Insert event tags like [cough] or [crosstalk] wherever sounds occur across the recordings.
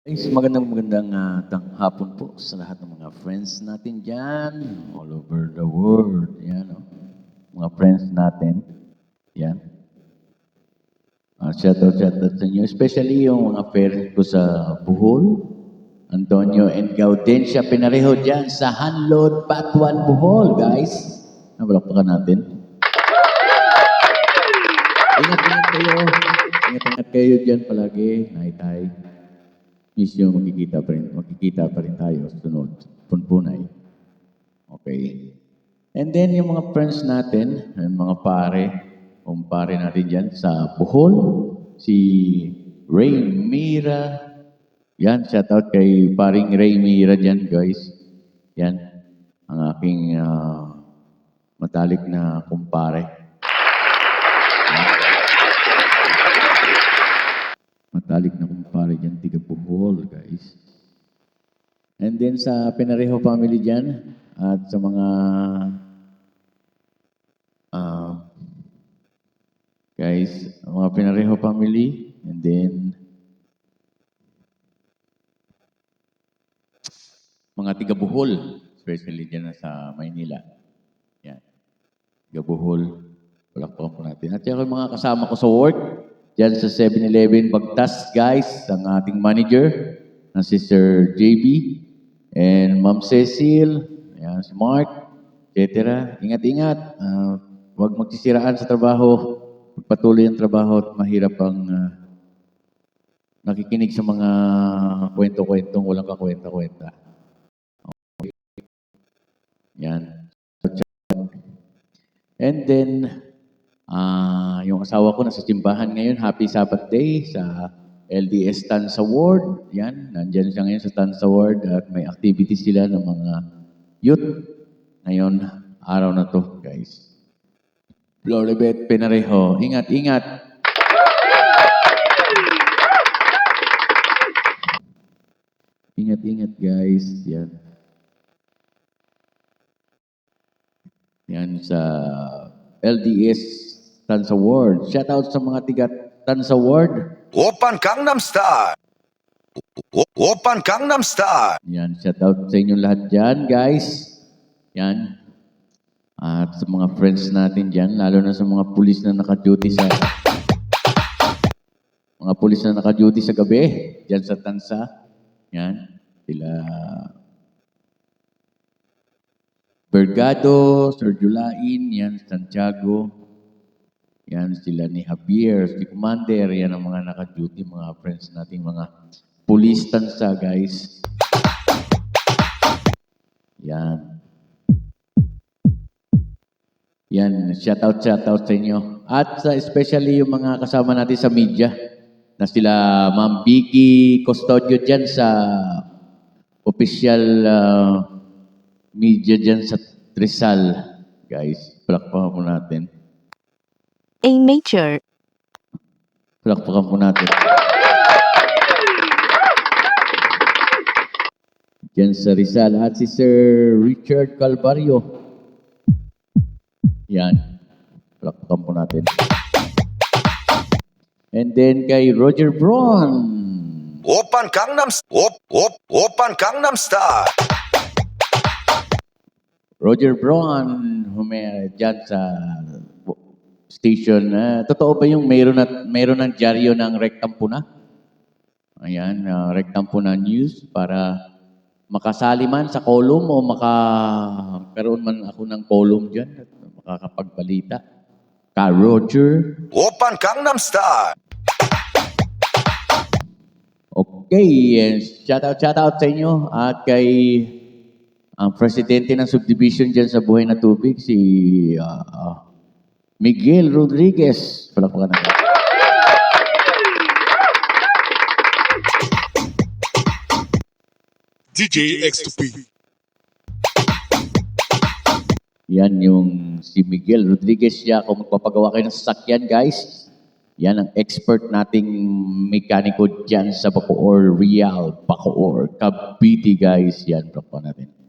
Guys, magandang magandang ah, tang hapon po sa lahat ng mga friends natin dyan, all over the world. Yan, oh. Mga friends natin. Yan. Uh, shout out, shout out sa inyo. Especially yung mga parents ko sa Bohol, Antonio and Gaudensia Pinareho dyan sa Hanlod, Patuan, Bohol, guys. Nabalakpakan natin. Ingat-ingat kayo. Ingat-ingat kayo dyan palagi. Naitay. Miss nyo, magkikita pa rin, magkikita pa rin tayo sunod. Punpunay. Okay. And then yung mga friends natin, yung mga pare, yung pare natin dyan sa Bohol, si Ray Mira. Yan, shout out kay paring Ray Mira dyan, guys. Yan, ang aking ah, matalik na kumpare. Matalik na kumpare dyan, Bohol, guys. And then sa Pinareho family dyan, at sa mga ah, guys, mga Pinareho family, and then mga tiga Bohol, especially dyan sa Maynila. Yan. Tiga Bohol, palakpakan po natin. At yung mga kasama ko sa work, dyan sa 7-Eleven Bagtas, guys, ang ating manager, na si Sir JB, and Ma'am Cecil, ayan, si Mark, etc. Ingat-ingat. Ah, huwag magsisiraan sa trabaho. Pagpatuloy ang trabaho at mahirap ang ah, nakikinig sa mga kwento-kwentong walang kakwenta-kwenta. Okay. Yan. And then, ah yung asawa ko nasa simbahan ngayon. Happy Sabbath Day sa LDS Tansa Ward. Yan, nandyan siya ngayon sa Tansa Ward at may activities sila ng mga youth ngayon, araw na to, guys. Floribet Penarejo, ingat, ingat. Ingat, ingat, guys. Yan. Yan sa LDS Tansa Ward. Shout out sa mga tiga Tansa Ward. Open Gangnam Style. Open Gangnam Style. Yan, shout out sa inyong lahat dyan, guys. Yan. At sa mga friends natin dyan, lalo na sa mga pulis na naka-duty sa... Mga pulis na naka-duty sa gabi, dyan sa Tansa. Yan. Sila Bergado, Sergio Lain, yan, Santiago, yan sila ni Javier, si Commander, yan ang mga naka-duty, mga friends nating mga police tansa, guys. Yan. Yan, shout out, shout out sa inyo. At sa especially yung mga kasama natin sa media, na sila Ma'am Vicky Custodio dyan sa official uh, media dyan sa Trisal. Guys, palakpakan po natin. A major. Palakpakan po natin. Diyan sa Rizal. At si Sir Richard Calvario. Yan. Palakpakan po natin. And then kay Roger Braun. Open Gangnam Op Op Open Gangnam Style. Roger Braun, humaya dyan sa station. Uh, totoo ba yung meron, at, meron ng dyaryo ng Rectampuna? Ayan, uh, Rectampuna News para makasali man sa column o makakaroon man ako ng column dyan at makakapagbalita. Ka Roger. Open Gangnam Style! Okay, shout out, shout out sa inyo at kay ang presidente ng subdivision dyan sa Buhay na Tubig, si uh, uh, Miguel Rodriguez. Palakpakan natin. DJ X2P. Yan yung si Miguel Rodriguez siya. Kung magpapagawa kayo ng sasakyan, guys, yan ang expert nating mekaniko dyan sa Bacoor, Real, Bacoor, Cavite, guys. Yan, palakpakan natin.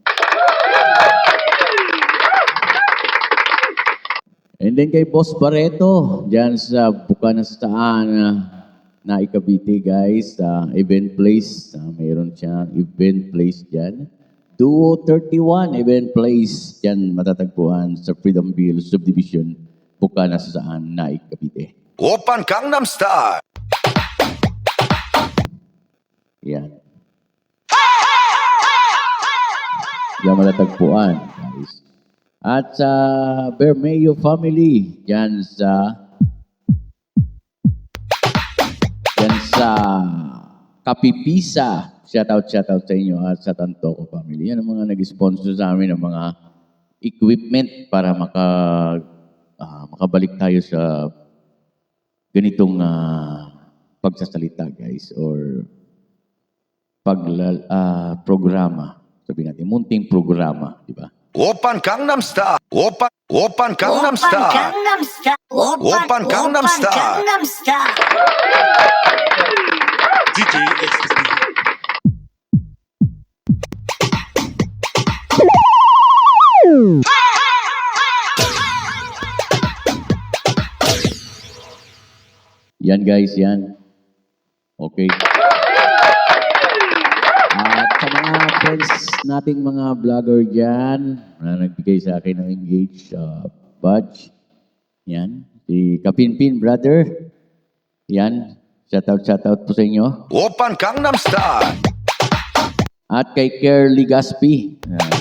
And then kay Boss Barreto, dyan sa Bukana sa Saan, uh, ah, na Ikabiti guys, sa uh, event place. Uh, mayroon siyang event place dyan. Duo 31 event place. Yan matatagpuan sa Freedom Freedomville Subdivision, Bukana sa Saan, na Ikabiti. Open Gangnam Style! Yan. Yan matatagpuan guys. At sa Bermeo family, yan sa yan sa Kapipisa. Shoutout, shoutout sa inyo at sa Tantoco family. Yan ang mga nag-sponsor sa amin ng mga equipment para maka, ah, makabalik tayo sa ganitong ah, pagsasalita, guys, or pagla, ah, programa. Sabi natin, munting programa, di ba? 오빤 강남스타일 오빤 오빤 강남스타일 강남스타일 오빤 강남스타일. 강남스타일 DJ Ecstasy. Yan guys, yan. Okay. nating mga vlogger dyan na nagbigay sa akin ng engage uh, badge. Yan. Si Kapinpin Brother. Yan. Shout out, shout out po sa inyo. Open Gangnam Style! At kay Kerly Gaspi. Yan.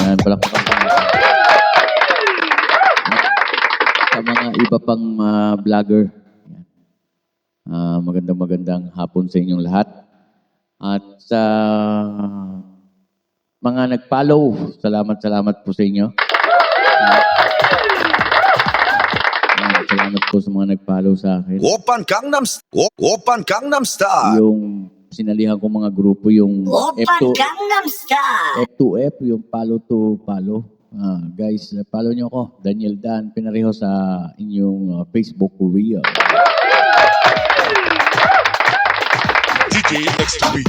Yan, palakpakan po. Sa mga iba pang uh, vlogger. Yan. Uh, magandang magandang hapon sa inyong lahat. At uh, mga nag-follow, salamat, salamat po sa inyo. Salamat, po sa mga nag-follow sa akin. Open Gangnam, Open Gangnam Style. Yung sinalihan ko mga grupo yung Open F2, Gangnam Style. F2F, yung follow to follow. Ah, guys, follow nyo ako, Daniel Dan Pinareho sa inyong uh, Facebook Korea. KXP.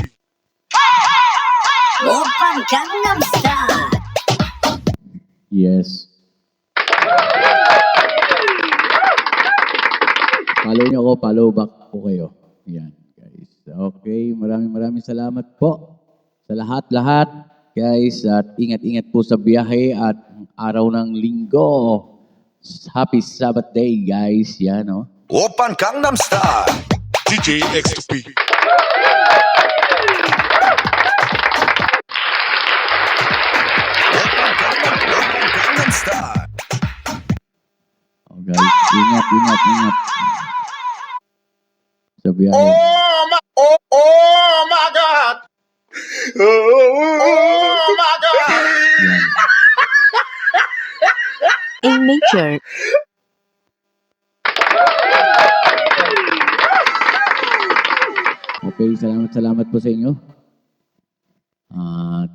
Open Gangnam Style. Yes. Follow niyo ako, follow back po kayo. Yan, guys. Okay, maraming maraming salamat po sa lahat-lahat. Guys, at ingat-ingat po sa biyahe at araw ng linggo. Happy Sabbath day, guys. Yan, oh. Open Gangnam Style. DJ XP. Ingat, ingat. Sa biyahe. Oh my, oh, oh my God. Oh my God. Yan. [laughs] In nature, Okay, salamat, salamat po sa inyo. At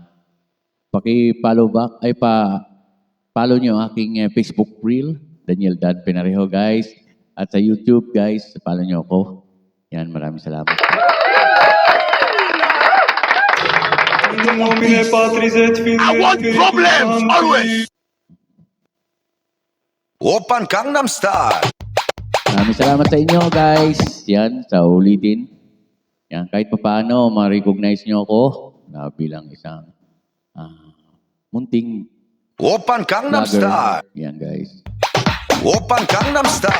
paki-follow back, ay pa, follow nyo aking eh, Facebook reel, Daniel Dan Penareho, guys. At sa YouTube, guys, follow nyo ako. Yan, maraming salamat. I want problems, always! Open Gangnam Style! Maraming salamat sa inyo, guys. Yan, sa ulitin. Yan, kahit pa paano, ma-recognize nyo ako na bilang isang uh, munting Open Gangnam Style! Yan, guys. 오빤 강남스타일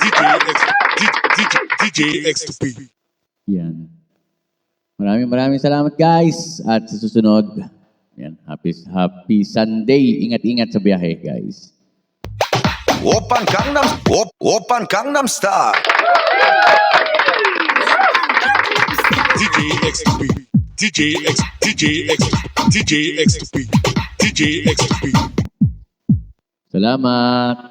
DJ DJ, DJ X2P Yan. Maraming maraming salamat guys. At sa susunod yan, happy happy Sunday. Ingat-ingat sa biyahe guys. 오빤 강남 오, 오빤 강남 스타 DJ X2P DJ X DJ X DJ X2P DJ X2P Selamat.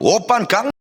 Opan Kang